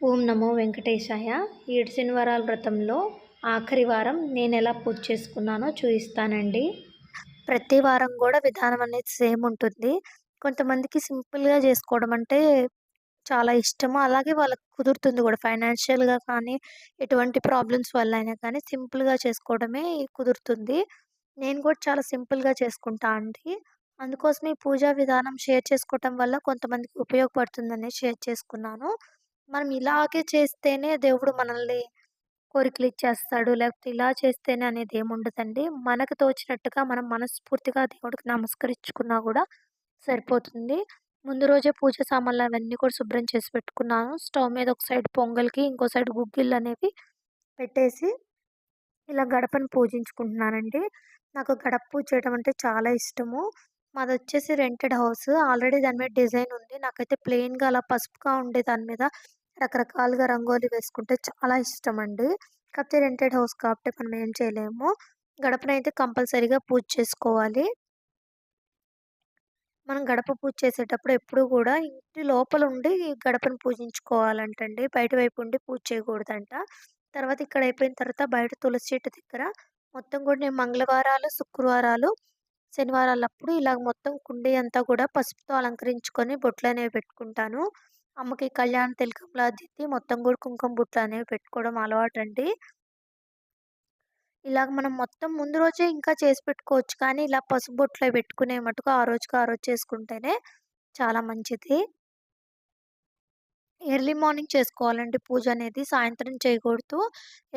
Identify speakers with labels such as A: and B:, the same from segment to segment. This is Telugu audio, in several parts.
A: ఓం నమో వెంకటేశాయ. ఏడు శనివారాల వ్రతంలో ఆఖరి వారం నేను ఎలా పూజ చేసుకున్నానో చూపిస్తానండి. ప్రతి వారం కూడా విధానం అనేది సేమ్ ఉంటుంది. కొంతమందికి సింపుల్గా చేసుకోవడం అంటే చాలా ఇష్టము. అలాగే వాళ్ళకి కుదురుతుంది కూడా. ఫైనాన్షియల్గా కానీ ఎటువంటి ప్రాబ్లమ్స్ వల్ల అయినా కానీ సింపుల్గా చేసుకోవడమే కుదురుతుంది. నేను కూడా చాలా సింపుల్గా చేసుకుంటా అండి. అందుకోసం ఈ పూజా విధానం షేర్ చేసుకోవటం వల్ల కొంతమందికి ఉపయోగపడుతుందని షేర్ చేసుకున్నాను. మనం ఇలాగే చేస్తేనే దేవుడు మనల్ని కోరికలు ఇచ్చేస్తాడు లేకపోతే ఇలా చేస్తేనే అనేది ఏముండదండి. మనకు తోచినట్టుగా మనం మనస్ఫూర్తిగా దేవుడికి నమస్కరించుకున్నా కూడా సరిపోతుంది. ముందు రోజే పూజ సామాన్లు అవన్నీ కూడా శుభ్రం చేసి పెట్టుకున్నాను. స్టవ్ మీద ఒక సైడ్ పొంగల్కి ఇంకో సైడ్ గుగ్గిళ్ళు అనేవి పెట్టేసి ఇలా గడపను పూజించుకుంటున్నానండి. నాకు గడప పూజ చేయడం అంటే చాలా ఇష్టము. మాది వచ్చేసి రెంటెడ్ హౌస్. ఆల్రెడీ దాని మీద డిజైన్ ఉంది. నాకైతే ప్లెయిన్గా అలా పసుపుగా ఉండే దాని మీద రకరకాలుగా రంగోలి వేసుకుంటే చాలా ఇష్టం అండి కాకపోతే రెంటెడ్ హౌస్ కాబట్టి మనం ఏం చేయలేము. గడపనైతే కంపల్సరీగా పూజ చేసుకోవాలి. మనం గడప పూజ చేసేటప్పుడు ఎప్పుడు కూడా ఇంటి లోపల ఉండి గడపను పూజించుకోవాలంటండి. బయట వైపు ఉండి పూజ చేయకూడదంట. తర్వాత ఇక్కడ అయిపోయిన తర్వాత బయట తులసి చెట్టు దగ్గర మొత్తం కూడా నేను మంగళవారాలు శుక్రవారాలు శనివారాలప్పుడు ఇలా మొత్తం కుండీ అంతా కూడా పసుపుతో అలంకరించుకొని బొట్లు అనేవి పెట్టుకుంటాను. అమ్మకి కళ్యాణ తిలకంలా దిద్ది మొత్తం కూడా కుంకుమ బుట్లు అనేవి పెట్టుకోవడం అలవాటు అండి ఇలాగ మనం మొత్తం ముందు రోజే ఇంకా చేసి పెట్టుకోవచ్చు. కానీ ఇలా పసుపు బొట్లు పెట్టుకునే మటుకు ఆ రోజుకి ఆ రోజు చేసుకుంటేనే చాలా మంచిది. ఎర్లీ మార్నింగ్ చేసుకోవాలండి పూజ అనేది. సాయంత్రం చేయకూడదు.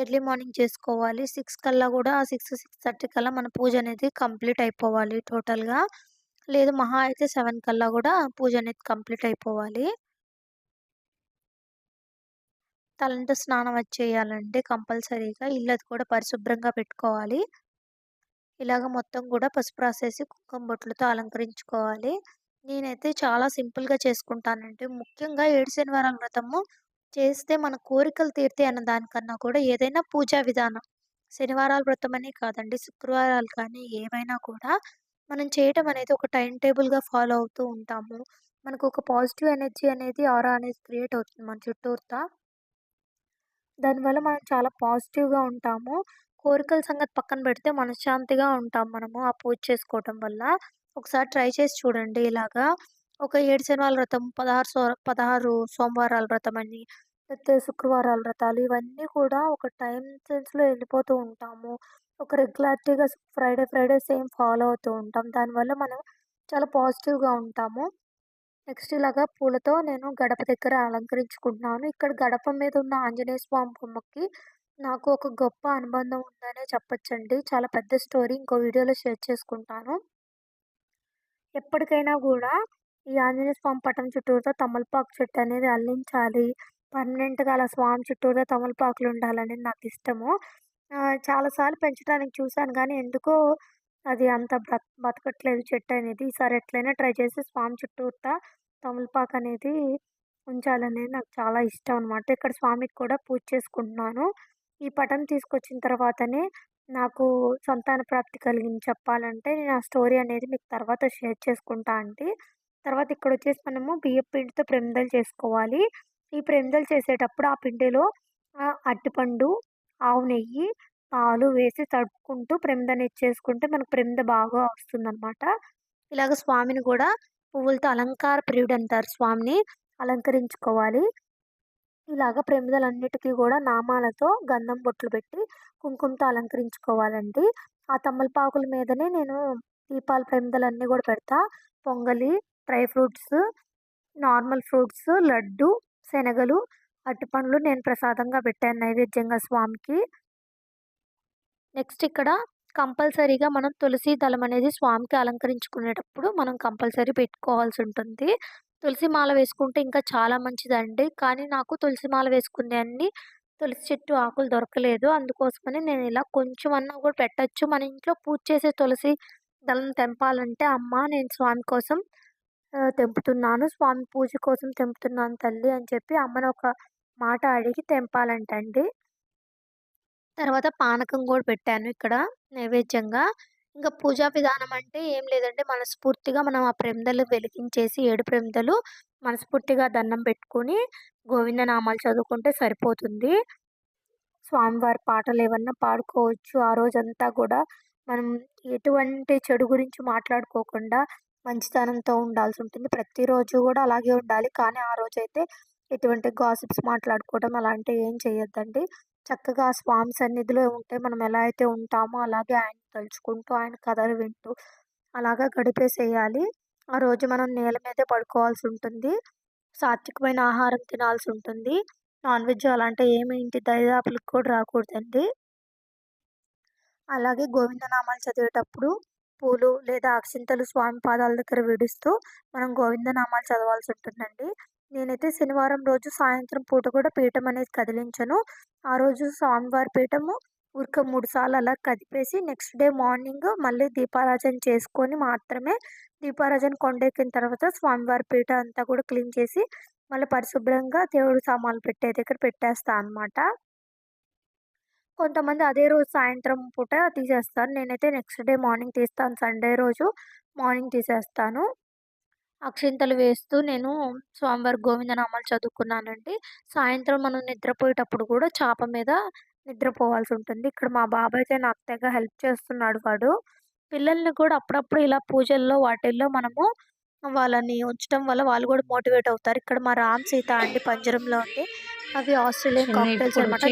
A: ఎర్లీ మార్నింగ్ చేసుకోవాలి. సిక్స్ కల్లా కూడా సిక్స్ సిక్స్ థర్టీ కల్లా మన పూజ అనేది కంప్లీట్ అయిపోవాలి టోటల్గా. లేదు మహా అయితే సెవెన్ కల్లా కూడా పూజ అనేది కంప్లీట్ అయిపోవాలి. తలంట స్నానం వచ్చేయాలంటే కంపల్సరీగా. ఇల్లు కూడా పరిశుభ్రంగా పెట్టుకోవాలి. ఇలాగ మొత్తం కూడా పసుపు రాసేసి కుంకుమ బొట్లతో అలంకరించుకోవాలి. నేనైతే చాలా సింపుల్గా చేసుకుంటానండి. ముఖ్యంగా ఏడు శనివారాల వ్రతము చేస్తే మన కోరికలు తీరితే అన్న దానికన్నా కూడా ఏదైనా పూజా విధానం. శనివారాల వ్రతం అనే కాదండి శుక్రవారాలు కానీ ఏమైనా కూడా మనం చేయటం అనేది ఒక టైం టేబుల్గా ఫాలో అవుతూ ఉంటాము. మనకు ఒక పాజిటివ్ ఎనర్జీ అనేది ఆరా అనేది క్రియేట్ అవుతుంది మన చుట్టూతా. దానివల్ల మనం చాలా పాజిటివ్గా ఉంటాము. కోరికల సంగతి పక్కన పెడితే మనశ్శాంతిగా ఉంటాం మనము ఆ పూజ చేసుకోవటం వల్ల. ఒకసారి ట్రై చేసి చూడండి ఇలాగా. ఒక ఏడు శనివారాల వ్రతం పదహారు సో పదహారు సోమవారాల వ్రతం అని లేకపోతే శుక్రవారాల వ్రతాలు ఇవన్నీ కూడా ఒక టైం సెన్స్లో వెళ్ళిపోతూ ఉంటాము. ఒక రెగ్యులారిటీగా ఫ్రైడే ఫ్రైడే సేమ్ ఫాలో అవుతూ ఉంటాం. దానివల్ల మనం చాలా పాజిటివ్గా ఉంటాము. నెక్స్ట్ ఇలాగా పూలతో నేను గడప దగ్గర అలంకరించుకుంటున్నాను. ఇక్కడ గడప మీద ఉన్న ఆంజనేయ స్వామి బొమ్మకి నాకు ఒక గొప్ప అనుబంధం ఉందనే చెప్పొచ్చండి. చాలా పెద్ద స్టోరీ ఇంకో వీడియోలో షేర్ చేసుకుంటాను. ఎప్పటికైనా కూడా ఈ ఆంజనేయ స్వామి పటం చుట్టూరుతో తమలపాకు చెట్టు అనేది అల్లించాలి. పర్మనెంట్గా అలా స్వామి చుట్టూరుతో తమలపాకులు ఉండాలనేది నాకు ఇష్టము. చాలాసార్లు పెంచడానికి చూశాను కానీ ఎందుకో అది అంత బ్రత బతకట్లేదు చెట్టు అనేది. ఈసారి ఎట్లయినా ట్రై చేసి స్వామి చుట్టూతా తమలపాకు అనేది ఉంచాలనేది నాకు చాలా ఇష్టం అనమాట ఇక్కడ స్వామికి కూడా పూజ చేసుకుంటున్నాను. ఈ పటం తీసుకొచ్చిన తర్వాతనే నాకు సంతాన ప్రాప్తి కలిగింది చెప్పాలంటే నేను ఆ స్టోరీ అనేది మీకు తర్వాత షేర్ చేసుకుంటా అండి. తర్వాత ఇక్కడ వచ్చేసి మనము బియ్యం పిండితో ప్రమిదలు చేసుకోవాలి. ఈ ప్రమిదలు చేసేటప్పుడు ఆ పిండిలో అరటిపండు ఆవు నెయ్యి పాలు వేసి తడుపుకుంటూ ప్రమిద అనేది చేసుకుంటే మనకు ప్రమిద బాగా వస్తుందన్నమాట. ఇలాగ స్వామిని కూడా పువ్వులతో అలంకార ప్రియుడు అంటారు స్వామిని. అలంకరించుకోవాలి. ఇలాగ ప్రమిదలన్నిటికీ కూడా నామాలతో గంధం బొట్లు పెట్టి కుంకుమతో అలంకరించుకోవాలండి. ఆ తమలపాకుల మీదనే నేను దీపాల ప్రమిదలన్నీ కూడా పెడతా. పొంగలి dry fruits normal fruits laddu శనగలు అరటిపండ్లు నేను ప్రసాదంగా పెట్టాను నైవేద్యంగా స్వామికి. నెక్స్ట్ ఇక్కడ కంపల్సరీగా మనం తులసి దళం అనేది స్వామికి అలంకరించుకునేటప్పుడు మనం కంపల్సరీ పెట్టుకోవాల్సి ఉంటుంది. తులసి మాల వేసుకుంటే ఇంకా చాలా మంచిదండి. కానీ నాకు తులసి మాల వేసుకునే అన్ని తులసి చెట్టు ఆకులు దొరకలేదు. అందుకోసమని నేను ఇలా కొంచెం అన్నా కూడా పెట్టచ్చు. మన ఇంట్లో పూజ చేసే తులసి దళం తెంపాలంటే అమ్మ నేను స్వామి కోసం తెంపుతున్నాను. స్వామి పూజ కోసం తెంపుతున్నాను తల్లి అని చెప్పి అమ్మని ఒక మాట అడిగి తెంపాలంటండి. తర్వాత పానకం కూడా పెట్టాను ఇక్కడ నైవేద్యంగా. ఇంకా పూజా విధానం అంటే ఏం లేదంటే మనస్ఫూర్తిగా మనం ఆ ప్రమిదలు వెలిగించేసి ఏడు ప్రేమిదలు మనస్ఫూర్తిగా దండం పెట్టుకొని గోవిందనామాలు చదువుకుంటే సరిపోతుంది. స్వామివారి పాటలు ఏమన్నా పాడుకోవచ్చు. ఆ రోజంతా కూడా మనం ఎటువంటి చెడు గురించి మాట్లాడుకోకుండా మంచితనంతో ఉండాల్సి ఉంటుంది. ప్రతిరోజు కూడా అలాగే ఉండాలి. కానీ ఆ రోజైతే ఎటువంటి గాసిప్స్ మాట్లాడుకోవడం అలాంటివి ఏం చేయొద్దండి. చక్కగా స్వామి సన్నిధిలో ఉంటే మనం ఎలా అయితే ఉంటామో అలాగే ఆయన తలుచుకుంటూ ఆయన కథలు వింటూ అలాగా గడిపేసేయాలి. ఆ రోజు మనం నేల మీదే పడుకోవాల్సి ఉంటుంది. సాత్వికమైన ఆహారం తినాల్సి ఉంటుంది. నాన్ వెజ్ అలాంటివి ఏమి ఇంటి దరిదాపులకు కూడా రాకూడదండి. అలాగే గోవిందనామాలు చదివేటప్పుడు పూలు లేదా అక్షింతలు స్వామి పాదాల దగ్గర విడుస్తూ మనం గోవిందనామాలు చదవాల్సి ఉంటుందండి. నేనైతే శనివారం రోజు సాయంత్రం పూట కూడా పీఠం అనేది కదిలించను. ఆ రోజు స్వామివారి పీఠము ఊరికే మూడు సార్లు అలా కదిపేసి నెక్స్ట్ డే మార్నింగ్ మళ్ళీ దీపారాజన చేసుకొని మాత్రమే దీపారాజన కొండెక్కిన తర్వాత స్వామివారి పీఠ అంతా కూడా క్లీన్ చేసి మళ్ళీ పరిశుభ్రంగా దేవుడు సామాన్లు పెట్టే దగ్గర పెట్టేస్తా అనమాట కొంతమంది అదే రోజు సాయంత్రం పూట తీసేస్తారు. నేనైతే నెక్స్ట్ డే మార్నింగ్ తీస్తాను. సండే రోజు మార్నింగ్ తీసేస్తాను. అక్షింతలు వేస్తూ నేను స్వామివారి గోవిందనామాలు చదువుకున్నానండి. సాయంత్రం మనం నిద్రపోయేటప్పుడు కూడా చాప మీద నిద్రపోవాల్సి ఉంటుంది. ఇక్కడ మా బాబాయ్ అయితే నాకు తెగ హెల్ప్ చేస్తున్నాడు వాడు. పిల్లల్ని కూడా అప్పుడప్పుడు ఇలా పూజల్లో వాటిల్లో మనము వాళ్ళని ఉంచడం వల్ల వాళ్ళు కూడా మోటివేట్ అవుతారు. ఇక్కడ మా రామ్ సీత అండి పంజరంలో ఉంది అవి ఆస్ట్రేలియన్ కాక్టైల్స్ అనమాట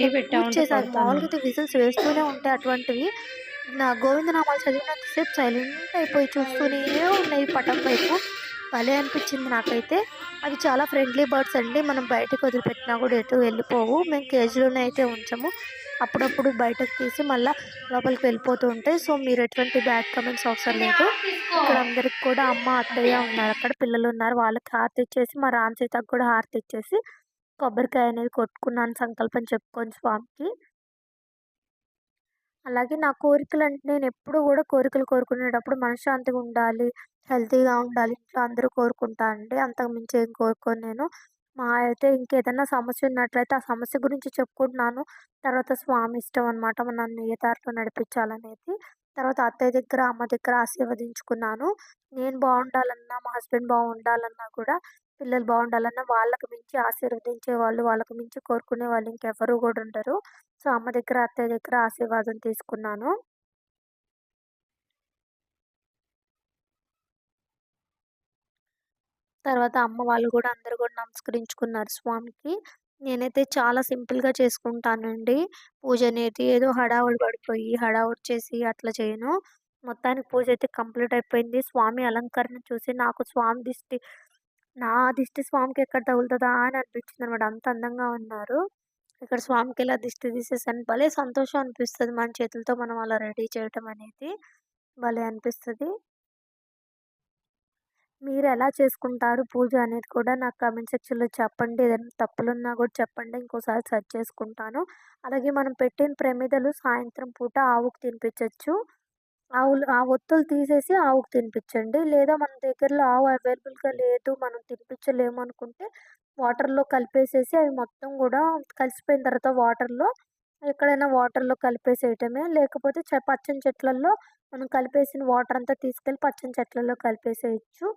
A: మామూలుగా విజిల్స్ వేస్తూనే ఉంటాయి అటువంటివి. నా గోవిందనామాలు చదివినంతసేపు సైలెంట్ అయిపోయి చూస్తూనే ఉన్నాయి పటం వైపు. భలే అనిపించింది నాకైతే. అవి చాలా ఫ్రెండ్లీ బర్డ్స్ అండి. మనం బయటకు వదిలిపెట్టినా కూడా ఎటు వెళ్ళిపోవు. మేము కేజీలోనే అయితే ఉంచము. అప్పుడప్పుడు బయటకు తీసి మళ్ళీ లోపలికి వెళ్ళిపోతూ ఉంటాయి సో మీరు ఎటువంటి బ్యాడ్ కమెంట్స్ అవసరం లేదు. ఇక్కడ అందరికి కూడా అమ్మ అత్తయ్య ఉన్నారు అక్కడ. పిల్లలు ఉన్నారు. వాళ్ళకి హారతి ఇచ్చేసి మా రామ్ సీతకు కూడా హారతి ఇచ్చేసి కొబ్బరికాయ అనేది కొట్టుకున్నాను సంకల్పం చెప్పుకొని స్వామికి. అలాగే నా కోరికలు అంటే నేను ఎప్పుడు కూడా కోరికలు కోరుకునేటప్పుడు మనశ్శాంతిగా ఉండాలి. హెల్తీగా ఉండాలి ఇంట్లో అందరూ కోరుకుంటా అండి. అంతకు మించి ఏం కోరుకోను నేను. మా అయితే ఇంకేదైనా సమస్య ఉన్నట్లయితే ఆ సమస్య గురించి చెప్పుకుంటున్నాను. తర్వాత స్వామి ఇష్టం అనమాట నన్ను ఏ దారిలో నడిపించాలనేది. తర్వాత అత్తయ్య దగ్గర అమ్మ దగ్గర ఆశీర్వదించుకున్నాను. నేను బాగుండాలన్నా మా హస్బెండ్ బాగుండాలన్నా కూడా పిల్లలు బాగుండాలన్నా వాళ్ళకి మించి ఆశీర్వదించే వాళ్ళు వాళ్ళకి మించి కోరుకునే వాళ్ళు ఇంకెవరు కూడా ఉండరు. సో అమ్మ దగ్గర అత్తయ్య దగ్గర ఆశీర్వాదం తీసుకున్నాను. తర్వాత అమ్మ వాళ్ళు కూడా అందరూ కూడా నమస్కరించుకున్నారు స్వామికి. నేనైతే చాలా సింపుల్గా చేసుకుంటానండి. పూజ అనేది ఏదో హడావుడి పడిపోయి హడావుడి చేసి అట్లా చేయను. మొత్తానికి పూజ అయితే కంప్లీట్ అయిపోయింది. స్వామి అలంకరణ చూసి నాకు స్వామి దిష్టి నా దిష్టి స్వామికి ఎక్కడ తగులుతుందా అని అనిపించింది అనమాట అంత అందంగా ఉన్నారు. ఇక్కడ స్వామికి ఇలా దిష్టి తీసేసాను. భలే సంతోషం అనిపిస్తుంది మన చేతులతో మనం అలా రెడీ చేయటం అనేది. భలే అనిపిస్తుంది. మీరు ఎలా చేసుకుంటారు పూజ అనేది కూడా నాకు కామెంట్ సెక్షన్లో చెప్పండి. ఏదైనా తప్పులున్నా కూడా చెప్పండి. ఇంకోసారి సెర్చ్ చేసుకుంటాను. అలాగే మనం పెట్టిన ప్రమిదలు సాయంత్రం పూట ఆవుకు తినిపించవచ్చు ఆవులు ఆ ఒత్తులు తీసేసి ఆవుకు తినిపించండి. లేదా మన దగ్గరలో ఆవు అవైలబుల్గా లేదు మనం తినిపించలేము అనుకుంటే వాటర్లో కలిపేసేసి అవి మొత్తం కూడా కలిసిపోయిన తర్వాత వాటర్లో ఎక్కడైనా వాటర్లో కలిపేసేయటమే లేకపోతే పచ్చని చెట్లల్లో మనం కలిపేసిన వాటర్ అంతా తీసుకెళ్ళి పచ్చని చెట్లలో కలిపేసేయచ్చు.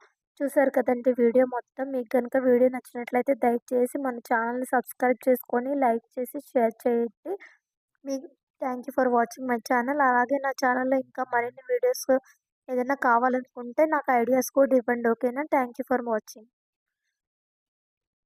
A: చూసారు కదండి వీడియో మొత్తం. మీకు కనుక వీడియో నచ్చినట్లయితే దయచేసి మన ఛానల్ని సబ్స్క్రైబ్ చేసుకొని లైక్ చేసి షేర్ చేయండి. మీ thank you for watching my channel. అలాగే నా ఛానల్లో ఇంకా మరిన్ని వీడియోస్ ఏదైనా కావాలనుకుంటే నాకు ఐడియాస్ కూడా ఇవ్వండి. ఓకేనా? Thank you for watching.